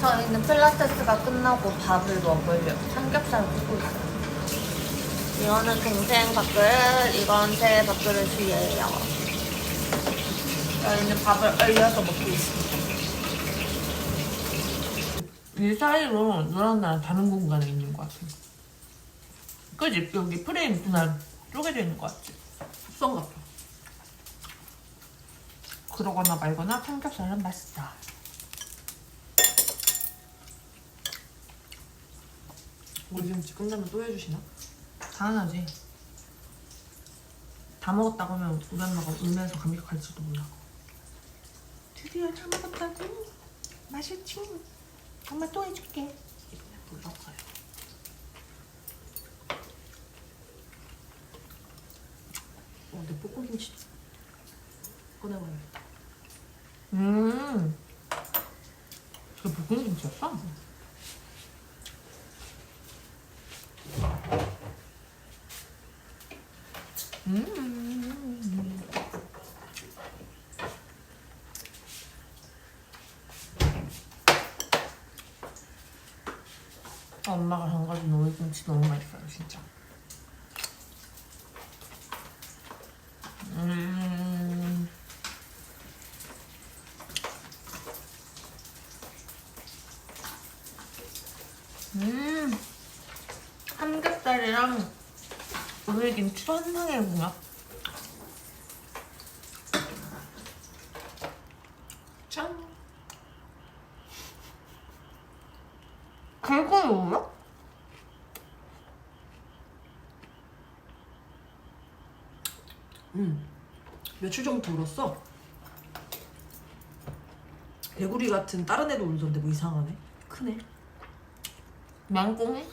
저희는 필라테스가 끝나고 밥을 먹으려고 삼겹살 굽고 있어요. 이거는 동생 밥그릇, 이건 제 밥그릇이에요. 저희는 밥을 얼려서 먹고 있습니다. 이 사이로 나랑 다른 공간에 있는 것 같아. 그지? 여기 프레임 그날 쪼개져 있는 것 같지? 습성 같아. 그러거나 말거나 삼겹살은 맛있다. 오리김치 끝나면 또 해주시나? 당연하지. 다 먹었다고 하면 우리 엄마가 울면서 감격할지도 몰라. 드디어 다 먹었다고? 맛있지? 엄마 또 해줄게. 몰랐어요. 어, 내 볶음김치 꺼내봐야겠다. 음. 저 볶음김치였어? 음. 아, 엄마가 담가준 오이김치 너무 맛있어요, 진짜. 음. 음. 삼겹살이랑 오늘김치 천상의 궁합. 짠! 그거 뭐야? 음. 며칠 전부터 울었어. 개구리 같은 다른 애도 울던데 뭐 이상하네. 크네. 망꽁이?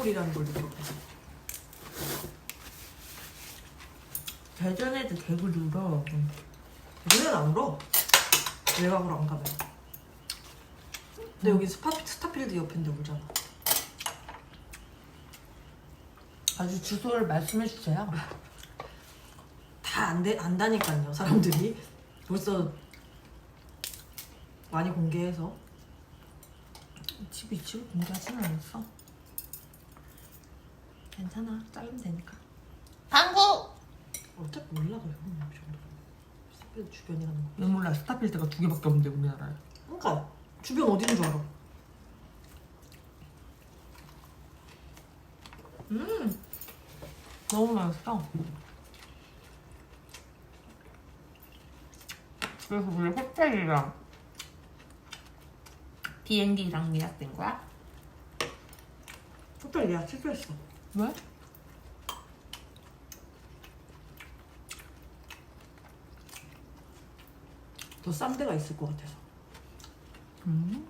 시골이라는 걸 느꼈거든. 대전 애들 개구리 울어. 얘는 안 울어. 외곽으로 안 가면. 근데 여기 스파, 스타필드 옆인데 울잖아. 아주 주소를 말씀해 주세요. 다 안 돼, 안다니까요, 사람들이. 벌써 많이 공개해서. 집이 집을 공개하지는 않았어. 괜찮아. 잘리면 되니까. 방구! 어차피 올라가요, 이 정도면. 스타필드 주변이라는 거. 왜 몰라. 스타필드가 두 개밖에 없는데 우리나라에. 그러니까 주변 어디인 줄 알아? 너무 맛있어. 그래서 우리 호텔이랑 비행기랑 예약된 거야? 호텔 예약 취소했어. 왜? 더 싼 데가 있을 것 같아서. 음.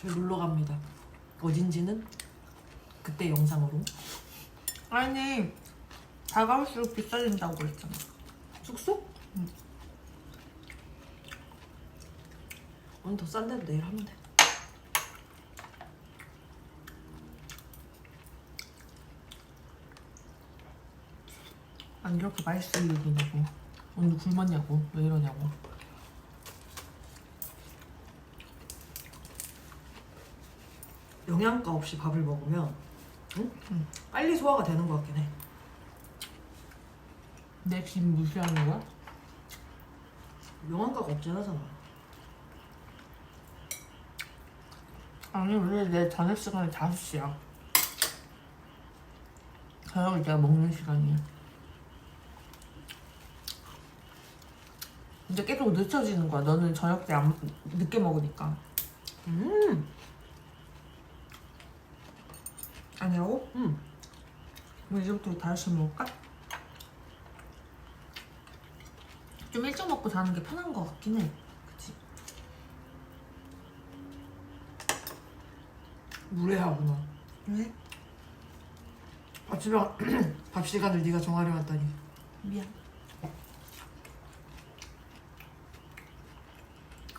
저희 놀러 갑니다. 어딘지는 그때 영상으로. 아니 다가올수록 비싸진다고 그랬잖아. 숙소? 응. 오늘 더 싼 데도 내일 하면 돼. 아니 이렇게 맛있을 일이냐고. 오늘 굶었냐고. 왜 이러냐고. 영양가 없이 밥을 먹으면 응? 응. 빨리 소화가 되는 것 같긴 해. 내 집 무시하는 거야? 영양가가 없진 하잖아. 아니 원래 내 저녁 시간이 5시야. 저녁을 내가 먹는 시간이야. 근데 계속 늦춰지는 거야. 너는 저녁 때 안, 늦게 먹으니까. 음, 아니라고? 음. 그럼 이제부터 다시 먹을까? 좀 일찍 먹고 자는 게 편한 거 같긴 해. 그치? 무례하구나. 왜? 밥 시간 밥 시간을 네가 정하려 했다니. 미안.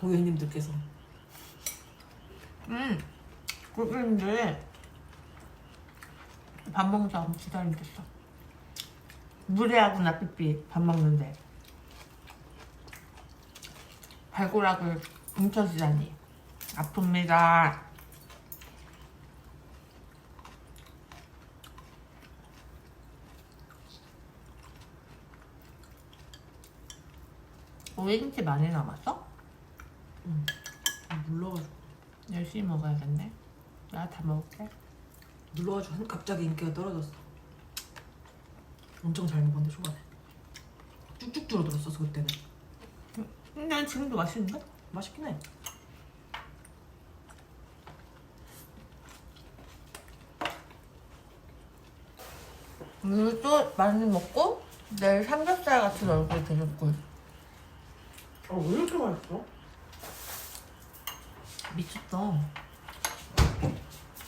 고객님들께서 응. 그런데 밥 먹자고 기다리겠어. 무례하구나 삐삐 밥 먹는데 발가락을 뭉쳐지다니 아픕니다 오렌지 많이 남았어? 물러가지고 열심히 먹어야겠네 내가 다 먹을게 물러가지고 한- 갑자기 인기가 떨어졌어. 엄청 잘 먹었는데 초반에 쭉쭉 줄어들었어 그때는. 난 지금도 맛있는데? 맛있긴 해. 또 많이 먹고 내일 삼겹살 같은 얼굴 되겠군 아 왜 이렇게 맛있어? 미쳤다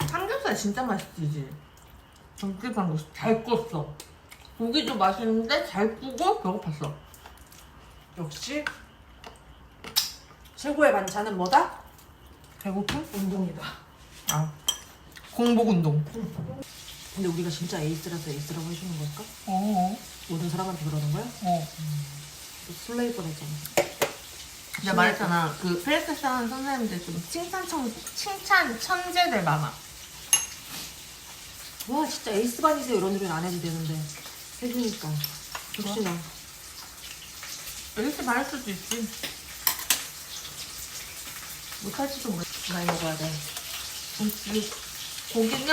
삼겹살 진짜 맛있지 전기 삼겹살 잘 굽었어 고기도 맛있는데 잘 구고 배고팠어 역시 최고의 반찬은 뭐다? 배고픔? 운동이다. 아 공복 운동 근데 우리가 진짜 에이스라서 에이스라고 해주는 걸까? 어어 모든 사람한테 그러는 거야? 어. 또 술래일 뻔했잖아. 내가 말했잖아. 그 필라테스 하는 선생님들 좀 칭찬 천 칭찬 천재들 많아. 와 진짜 에이스 반이세요. 이런 소리는 안 해도 되는데. 해주니까. 역시나. 이렇게 말할 수도 있지. 못할지도 모르 많이 먹어야 돼. 이 고기는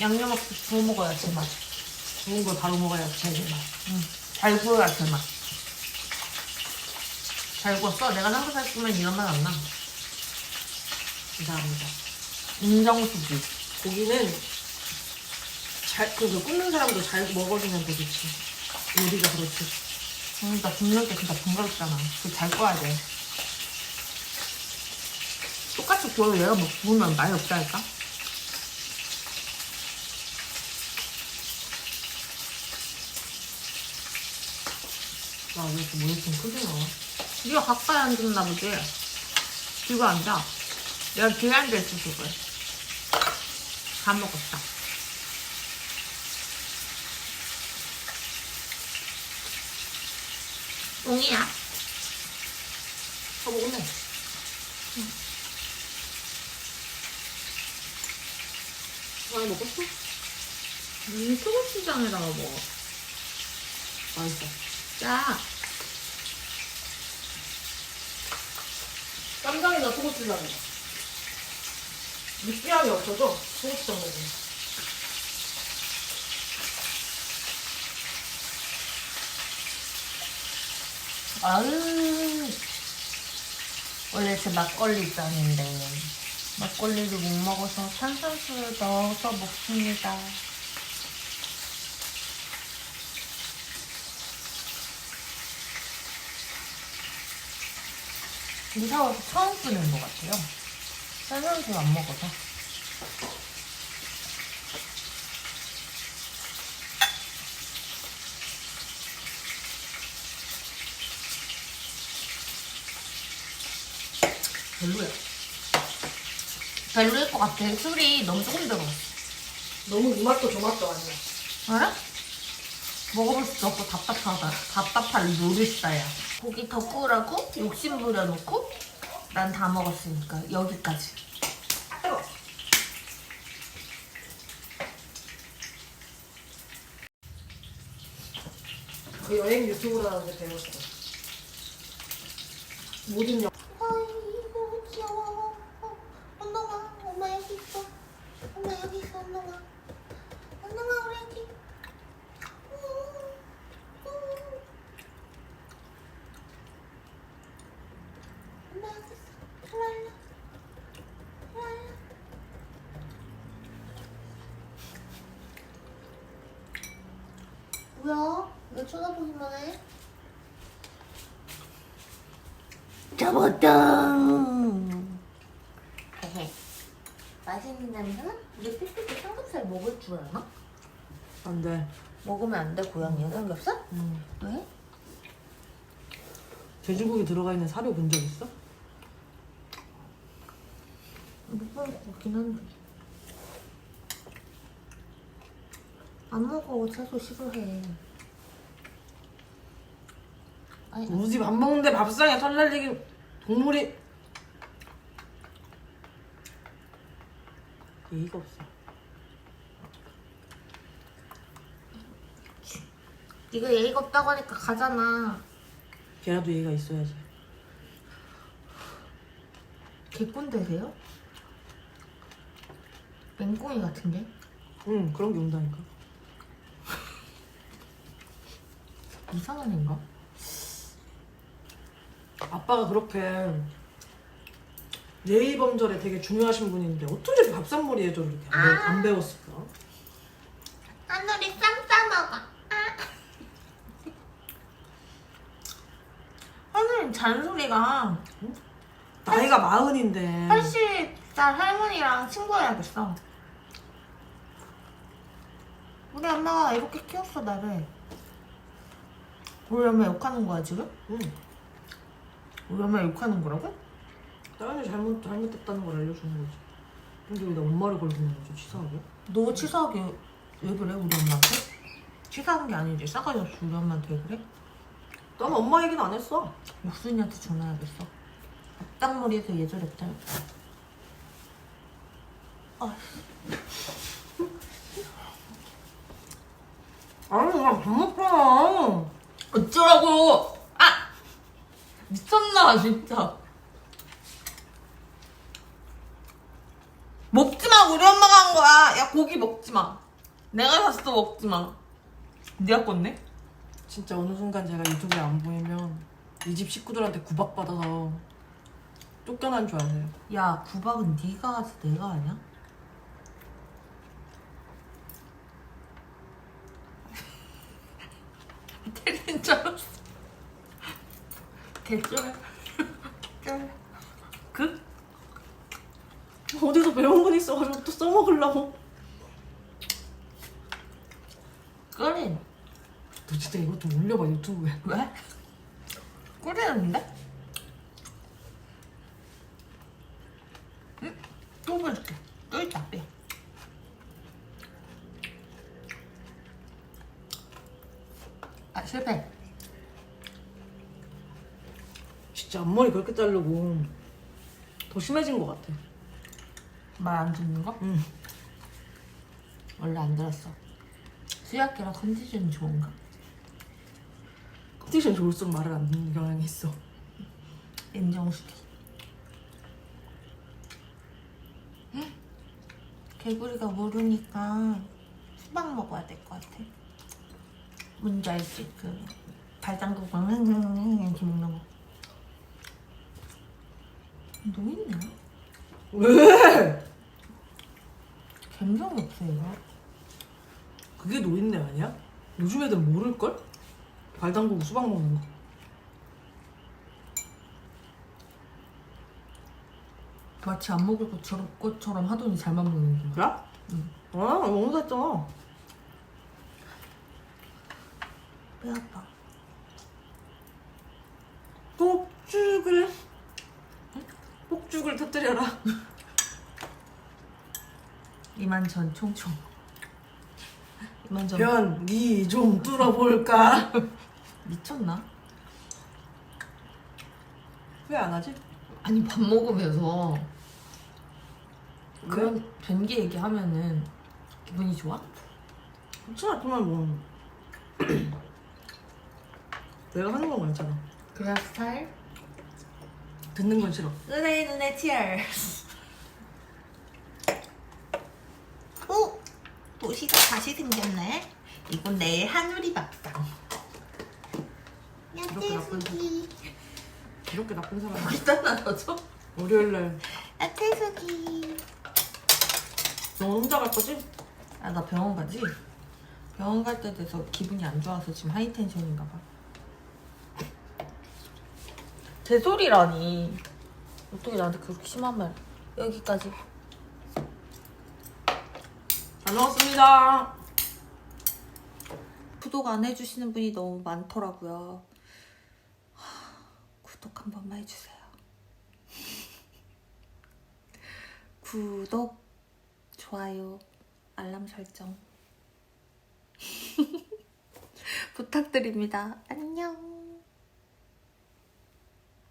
양념 없이 구워 먹어야 제맛. 좋은 걸 바로 먹어야 제일 맛. 응. 잘 구워야 제맛 잘 구웠어? 내가 삼겹살 쓰면 이런 맛 안 나. 감사합니다. 인정수지. 고기는 잘, 그 굽는 사람도 잘 먹어주면 더 좋지. 요리가 그렇지. 그러니까 굽는 게 진짜 번거롭잖아. 그잘 구워야 돼. 똑같이 구워도 얘가 뭐 구우면 맛이 없다니까? 와, 왜 이렇게 좀 크게 나와? 네가 가까이 앉았나 보지? 뒤로 앉아. 내가 뒤에 앉아있어서 그래. 다 먹었다. 똥이야. 다 먹었네. 많이 먹었어? 이 소고기장에다가 먹어. 맛있어. 짜. 쌈장이나 소고추장. 느끼함이 없어서 소고추장 먹어. 아유. 원래 제 막걸리 짠인데 막걸리를 못 먹어서 탄산수를 넣어서 먹습니다. 이사 와서 처음 쓰는 것 같아요. 탄산수 안 먹어서. 별로야. 별로일 것 같아. 술이 너무 조금 들어. 너무 이 맛도 저 맛도 아니야. 알아? 먹어볼 수도 없고 답답하다. 답답한 노릇사야. 고기 더 구우라고 욕심 부려놓고 난 다 먹었으니까 여기까지. 그 여행 유튜브라는 데 배웠어. 모든 영 아이고 귀여워. 어, 언동아, 엄마 여기 있어. 엄마 여기 있어, 언동아. 언동아 우리 애기. 음, 음. 엄마 여기 있어. 랄라. 랄라. 뭐야? 왜 쳐다보기만 해? 잡았다. 맛있는 냄새는? 우리 삐삐도 삼겹살 먹을 줄 아나? 안 돼. 먹으면 안 돼, 고양이야, 삼겹살? 음. 왜? 돼지고기 들어가 있는 사료 본 적 있어? 못 먹을 것 같긴 한데. 안 먹어, 채소 싫어해. 아니, 우리 집 밥 먹는데 밥상에 털 날리기 동물이 예의가 없어. 네가 예의가 없다고 하니까 가잖아. 걔라도 예의가 있어야지. 개꼰대세요? 맹꽁이 같은데? 응 그런 게 온다니까. 이상한 애인가? 아빠가 그렇게 예의 범절에 되게 중요하신 분인데 어쩜 저렇게 밥상머리 예절을 이렇게 안, 배, 안 배웠을까? 하늘이 쌈 싸먹어. 하늘이 잔소리가 나이가 마흔인데 80살 할머니랑 친구해야겠어. 우리 엄마가 이렇게 키웠어 나를. 우리 엄마 욕하는 거야 지금? 응. 우리 엄마 욕하는 거라고? 딸이 잘못 잘못했다는 걸 알려주는 거지. 근데 왜 나 엄마를 걸리는 거죠 치사하게? 너 치사하게 왜 그래 우리 엄마한테? 치사한 게 아니지 싸가지 없이 우리 엄마한테 왜 그래? 난 엄마 얘기는 안 했어. 육순이한테 전화해야겠어. 앞당머리에서 예절했다. 아, 아니 그냥 밥 먹잖아. 어쩌라고! 아! 미쳤나, 진짜. 먹지 마, 우리 엄마가 한 거야. 야, 고기 먹지 마. 내가 샀어, 먹지 마. 네가 껐네? 진짜 어느 순간 제가 유튜브에 안 보이면 이 집 식구들한테 구박받아서 쫓겨난 줄 아세요? 야, 구박은 네가 하지 내가? 때리는 줄 알았어. 개쩔. 쩔. 그? 어디서 배운 건 있어가지고 또 써먹으려고. 끓인. 너 진짜 이거 좀 올려봐 유튜브에. 왜? 끓이는데? 응? 또 보여줄게. 또 있다, 빼. 아, 실패. 진짜 앞머리 그렇게 자르고 더 심해진 것 같아. 말 안 듣는 거? 응. 원래 안 들었어. 수학계랑 컨디션이 좋은가? 컨디션 좋을수록 말을 안 듣는 경향이 있어. 인정시켜. 개구리가 모르니까 수박 먹어야 될 것 같아. 뭔지 알지? 그 발장구 광흥흥흥 이렇게 먹는 거. 노인네? 왜? 감성이 없어 이거. 그게 노인네 아니야? 요즘 애들 모를걸? 발 담그고 수박 먹는 거. 마치 안 먹을 것처럼, 것처럼 하더니 잘만 먹는 거. 그래? 응. 아, 너무 샀잖아. 배 아파. 폭죽을 폭죽을 터뜨려라. 이만전 총총. 이만전 변기 좀 뚫어볼까? 미쳤나? 왜 안 하지? 아니 밥 먹으면서 그런 그런 변기 얘기하면은 기분이 좋아? 그렇잖아 그만 뭐 내가 하는 건 괜찮아. 그런 스타일? 듣는 건 싫어. 눈에 눈에 tears. 오! 도시가 다시 생겼네. 이건 내 하누리 밥상. 이렇게 나쁜 이렇게 나쁜 사람. 일단 나눠줘. 월요일 날. 아태숙이. 너 혼자 갈 거지? 아 나 병원 가지? 병원 갈 때 돼서 기분이 안 좋아서 지금 하이텐션인가 봐. 제 소리라니. 어떻게 나한테 그렇게 심한 말. 여기까지. 잘 먹었습니다. 구독 안 해주시는 분이 너무 많더라고요. 하, 구독 한 번만 해주세요. 구독, 좋아요, 알람 설정 부탁드립니다. 안녕.